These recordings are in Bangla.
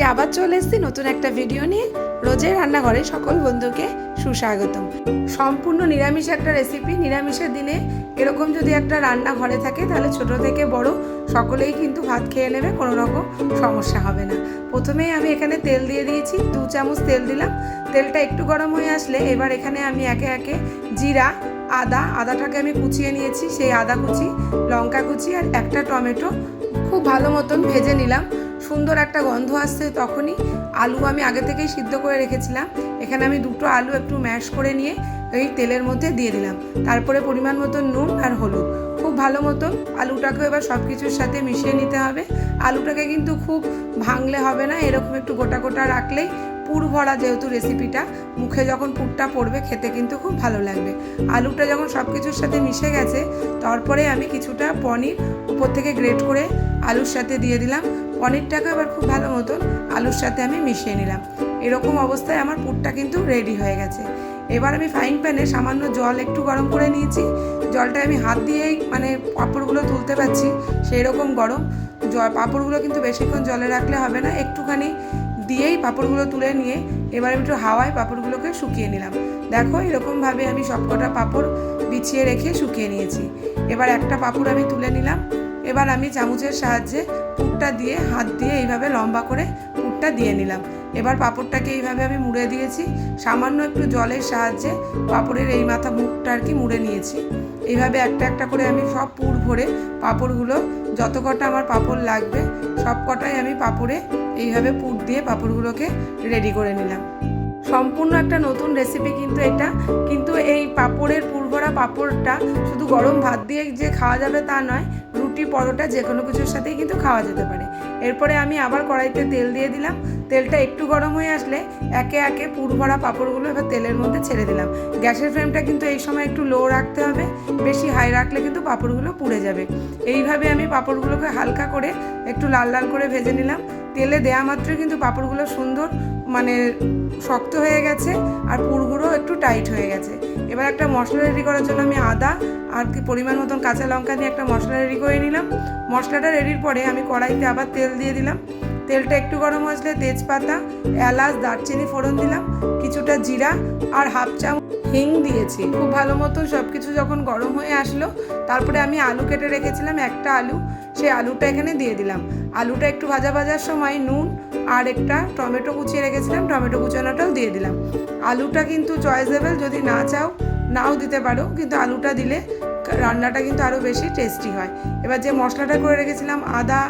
আজকে আবার চলে এসেছি নতুন একটা ভিডিও নিয়ে। রোজের রান্নাঘরে সকল বন্ধুকে সুস্বাগতম। সম্পূর্ণ নিরামিষ একটা রেসিপি নিরামিষের দিনে এরকম যদি একটা রান্না ঘরে থাকে, তাহলে ছোট থেকে বড় সকলেই কিন্তু ভাত খেয়ে নেবে, কোনো রকম সমস্যা হবে না। প্রথমেই আমি এখানে তেল দিয়ে দিয়েছি, দু চামচ তেল দিলাম। তেলটা একটু গরম হয়ে আসলে এবার এখানে আমি একে একে জিরা, আদা, আদাটাকে আমি কুচিয়ে নিয়েছি। সেই আদা কুচি, লঙ্কা কুচি আর একটা টমেটো খুব ভালো মতন ভেজে নিলাম। সুন্দর একটা গন্ধ আসছে তখনই আলু আমি আগে থেকেই সিদ্ধ করে রেখেছিলাম। এখানে আমি দুটো আলু একটু ম্যাশ করে নিয়ে এই তেলের মধ্যে দিয়ে দিলাম। তারপরে পরিমাণ মতো নুন আর হলুদ। খুব ভালো মতন আলুটাকে এবার সব কিছুর সাথে মিশিয়ে নিতে হবে। আলুটাকে কিন্তু খুব ভাঙলে হবে না, এরকম একটু গোটা গোটা রাখলেই পুর ভরা যেহেতু রেসিপিটা মুখে যখন পুরটা পড়বে খেতে কিন্তু খুব ভালো লাগবে। আলুটা যখন সব কিছুর সাথে মিশে গেছে, তারপরে আমি কিছুটা পনির উপর থেকে গ্রেট করে আলুর সাথে দিয়ে দিলাম। পনিরটাকে আবার খুব ভালো মতন আলুর সাথে আমি মিশিয়ে নিলাম। এরকম অবস্থায় আমার পুরটা কিন্তু রেডি হয়ে গেছে। এবার আমি ফ্রাইং প্যানে সামান্য জল একটু গরম করে নিয়েছি। জলটা আমি হাত দিয়েই মানে পাঁপড়গুলো তুলতে পারছি সেই রকম গরম। জল পাঁপড়গুলো কিন্তু বেশিক্ষণ জলে রাখলে হবে না, একটুখানি দিয়েই পাঁপড়গুলো তুলে নিয়ে এবার আমি একটু হাওয়ায় পাঁপড়গুলোকে শুকিয়ে নিলাম। দেখো এরকমভাবে আমি সবকটা পাঁপড় বিছিয়ে রেখে শুকিয়ে নিয়েছি। এবার একটা পাঁপড় আমি তুলে নিলাম। এবার আমি চামচের সাহায্যে পুরটা দিয়ে হাত দিয়ে এইভাবে লম্বা করে পুরটা দিয়ে নিলাম। এবার পাঁপড়টাকে এইভাবে আমি মুড়ে দিয়েছি। সামান্য একটু জলের সাহায্যে পাঁপড়ের এই মাথা মুখটা আর কি মুড়ে নিয়েছি। এইভাবে একটা একটা করে আমি সব পুর ভরে পাঁপড়গুলো, যত কটা আমার পাঁপড় লাগবে, সব কটাই আমি পাঁপড়ে এইভাবে পুর দিয়ে পাঁপড়গুলোকে রেডি করে নিলাম। সম্পূর্ণ একটা নতুন রেসিপি কিন্তু এটা। কিন্তু এই পাঁপড়ের পুরভরা পাঁপড়টা শুধু গরম ভাত দিয়ে যে খাওয়া যাবে তা নয় পরোটা যে কোনো কিছুর সাথেই কিন্তু খাওয়া যেতে পারে। এরপরে আমি আবার কড়াইতে তেল দিয়ে দিলাম। তেলটা একটু গরম হয়ে আসলে একে একে পুর ভরা পাঁপড়গুলো এবার তেলের মধ্যে ছেড়ে দিলাম। গ্যাসের ফ্লেমটা কিন্তু এই সময় একটু লো রাখতে হবে। বেশি হাই রাখলে কিন্তু পাঁপড়গুলো পুড়ে যাবে। এইভাবে আমি পাঁপড়গুলোকে হালকা করে একটু লাল লাল করে ভেজে নিলাম। তেলে দেয়া মাত্রই কিন্তু পাঁপড়গুলো সুন্দর মানে শক্ত হয়ে গেছে আর পুরগুলো একটু টাইট হয়ে গেছে। এবার একটা মশলা রেডি করার জন্য আমি আদা আর কি পরিমাণ মতন কাঁচা লঙ্কা দিয়ে একটা মশলা রেডি করে নিলাম। মশলাটা রেডির পরে আমি কড়াইতে আবার তেল দিয়ে দিলাম। তেলটা একটু গরম আসলে তেজপাতা, এলাচ, দারচিনি ফোড়ন দিলাম, কিছুটা জিরা আর হাফ চামচ হিং দিয়েছি। খুব ভালো মতন সব কিছু যখন গরম হয়ে আসলো, তারপরে আমি আলু কেটে রেখেছিলাম, একটা আলু। সেই আলুটা এখানে দিয়ে দিলাম। আলুটা একটু ভাজা ভাজার সময় নুন আর একটা টমেটো কুচিয়ে রেখেছিলাম, টমেটো কুচানোটাও দিয়ে দিলাম। আলুটা কিন্তু চয়েসেবল যদি না চাও নাও দিতে পারো, কিন্তু আলুটা দিলে রান্নাটা কিন্তু আরও বেশি টেস্টি হয়। এবার যে মশলাটা করে রেখেছিলাম, আদা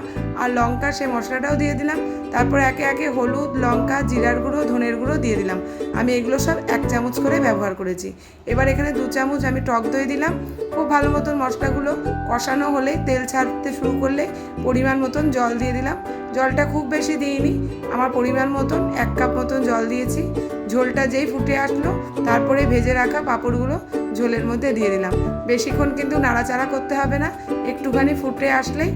আর লঙ্কা, সেই মশলাটাও দিয়ে দিলাম। তারপর একে একে হলুদ, লঙ্কা, জিরার গুঁড়ো, ধনের গুঁড়ো দিয়ে দিলাম। আমি এগুলো সব এক চামচ করে ব্যবহার করেছি। এবার এখানে দু চামচ আমি টক দই দিলাম। খুব ভালো মতন মশলাগুলো কষানো হলেই তেল ছাড়তে শুরু করলে পরিমাণ মতন জল দিয়ে দিলাম। জলটা খুব বেশি দিইনি, আমার পরিমাণ মতন এক কাপ মতন জল দিয়েছি। ঝোলটা যেই ফুটে আসলো, তারপরে ভেজে রাখা পাঁপড়গুলো ঝোলের মধ্যে দিয়ে দিলাম। বেশিক্ষণ কিন্তু নাড়াচাড়া করতে হবে না, একটুখানি ফুটে আসলেই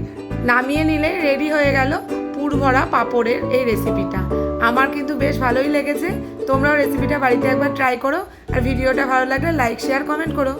নামিয়ে নিলে রেডি হয়ে গেল পুর ভরা পাঁপড়ের এই রেসিপিটা আমার কিন্তু বেশ ভালোই লেগেছে, তোমরাও রেসিপিটা বাড়িতে একবার ট্রাই করো, আর ভিডিওটা ভালো লাগলে লাইক শেয়ার কমেন্ট করো।